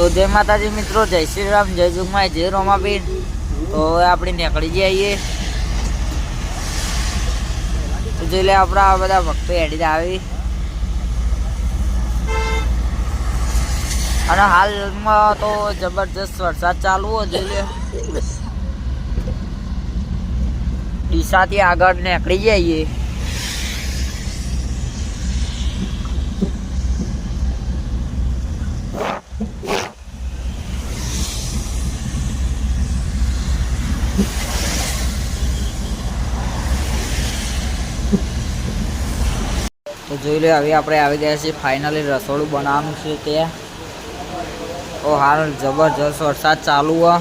તો જય માતાજી મિત્રો, જય શ્રી રામ, જય જુગમાય જય રોમાબીન. તો હવે આપણે નીકળી જઈએ. તો જોઈ લે આપણા બધા ભક્તો એડી આવી. અને હાલમાં તો જબરજસ્ત વરસાદ ચાલુ હોય જોઈ લે. ડીસાથી આગળ નીકળી જઈએ. જોઈ લે, હવે આપણે આવી ગયા છીએ ફાઇનલી રસોડું બનાવવાનું છે ત્યાં. તો હાલ જબરજસ્ત વરસાદ ચાલુ હો.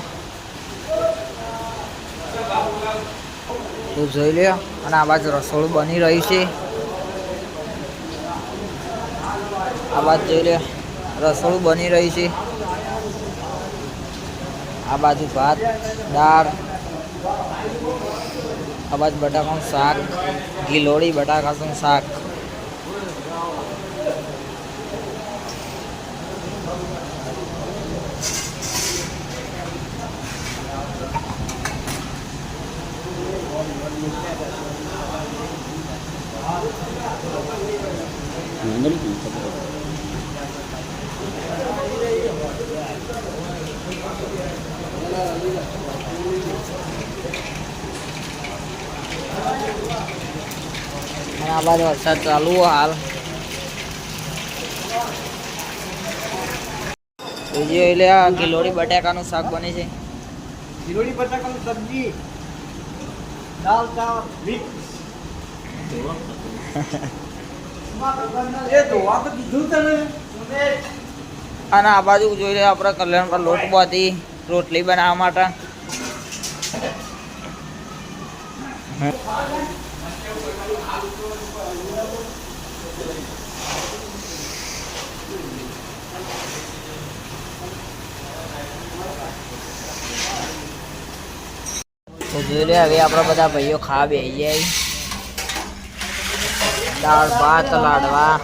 તો જોઈ લે, અને આ બાજુ રસોડું બની રહ્યું છે. આ બાજુ જોઈ લે, રસોડું બની રહ્યું છે. આ બાજુ ભાત, દાળ, આ બાજુ બટાકાનું શાક, ગીલોડી, બટાકાનું શાક. આ બાજુ વરસાદ ચાલુ હાલ. બીજી એટલે આ ગીલોડી બટાકાનું શાક બને છે. કિલોડી બટાકાનું સબ્જી. દાલ ચાવલ અને આ બાજુ જોઈ લે આપણે કલ્યાણ પર લોટ બાંધી રોટલી બનાવવા માટે. તો હવે આપણા બધા ભાઈઓ ખાવા બે જાય. દાળ, ભાત, લાડવા.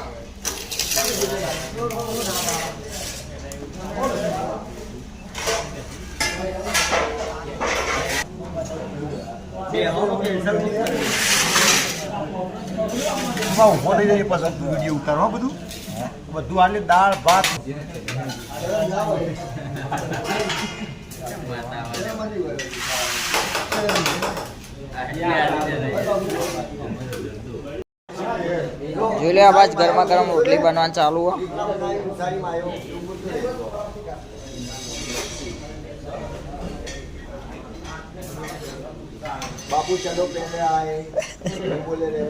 બધું? બધું દાળ, ભાત. જોઈ લે આ ગરમા ગરમ રોટલી બનવાનું ચાલુ બાપુ ચલો પહેલે આए બોલે રે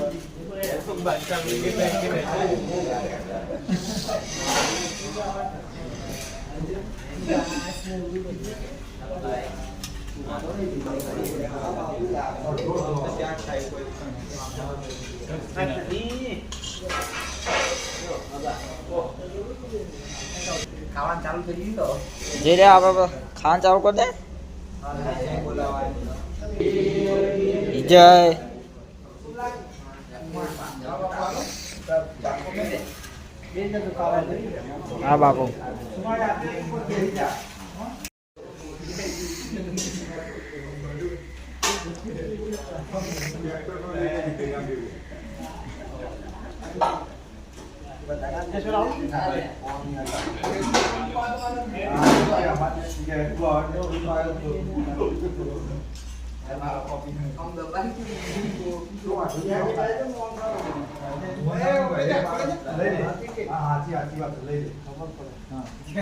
ખાવાનું ચાલુ જોઈ લે આપણે ખાવાનું ચાલુ કરી દે. વિજય. હા બાપુ. không được bánh Lấy đi. À, chị à, chị vào lấy đi. Không có.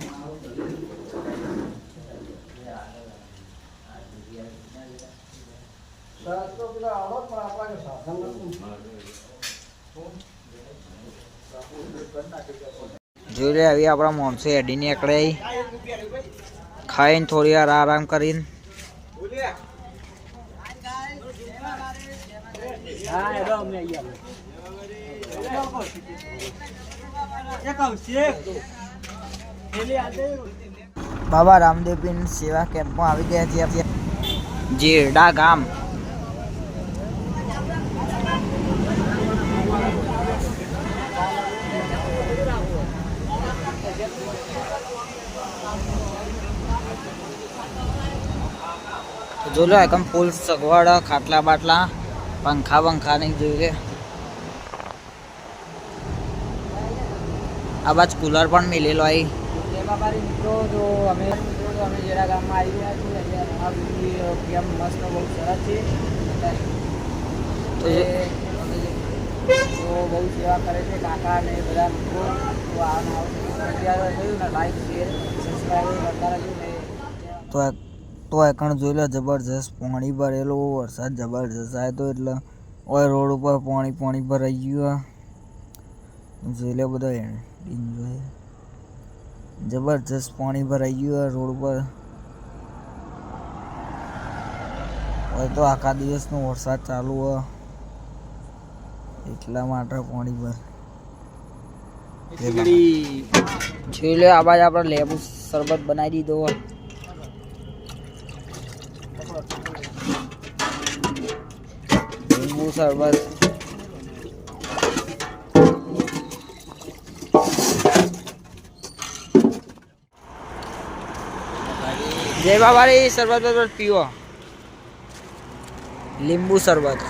જોઈ લે આવી આપણા માણસો એડીને એકડે ખાઈને થોડી વાર આરામ કરીને. બાબા રામદેવ સેવા કેમ્પમાં આવી ગયા છીએ જીરડા ગામ. જો લો એકદમ ફૂલ સગવડ ખાટલા બાટલા પંખા નહીં જોઈ લે આ બાજ કુલર પણ મિલેલો બાબારી મિત્રો જો અમે અમે જેડા ગામમાં આવી ગયા છીએ આ બીજી કેમ મસ્ત બહુ સરસ છે. તો એ- બહુ સેવા કરે છે કાકા ને બધા મિત્રો. તો અત્યારે થયું ને લાઈક શેર સબસ્ક્રાઈબ કરતા રહેજો ને. તો તો એકણ જોઈ લો જબરજસ્ત પાણી ભરેલું વરસાદ જબરજસ્ત આવ્યો તો એટલે ઓય રોડ ઉપર પાણી પાણી ભરાઈ ગયું જોઈ લે બધા એન્જોય જબરજસ્ત પાણી ભરાઈ ગયું રોડ પર હવે તો આખા દિવસનો વરસાદ ચાલુ હોય એટલા માટે પાણી ભર. જોઈ લે આ બાજુ આપણે લેબુ શરબત બનાવી દીધો હોય લીંબુ શરબત જય બાબારી શરબત બરબત પીવો લીંબુ શરબત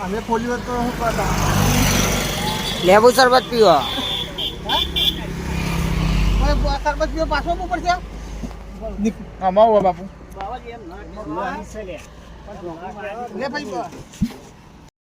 અમે ખોલી હોત તો શું કરતા લીંબુ શરબત પીવો સરબત પીવો પાછો આપવું પડશે. આમાં બાપુ. લે ભાઈ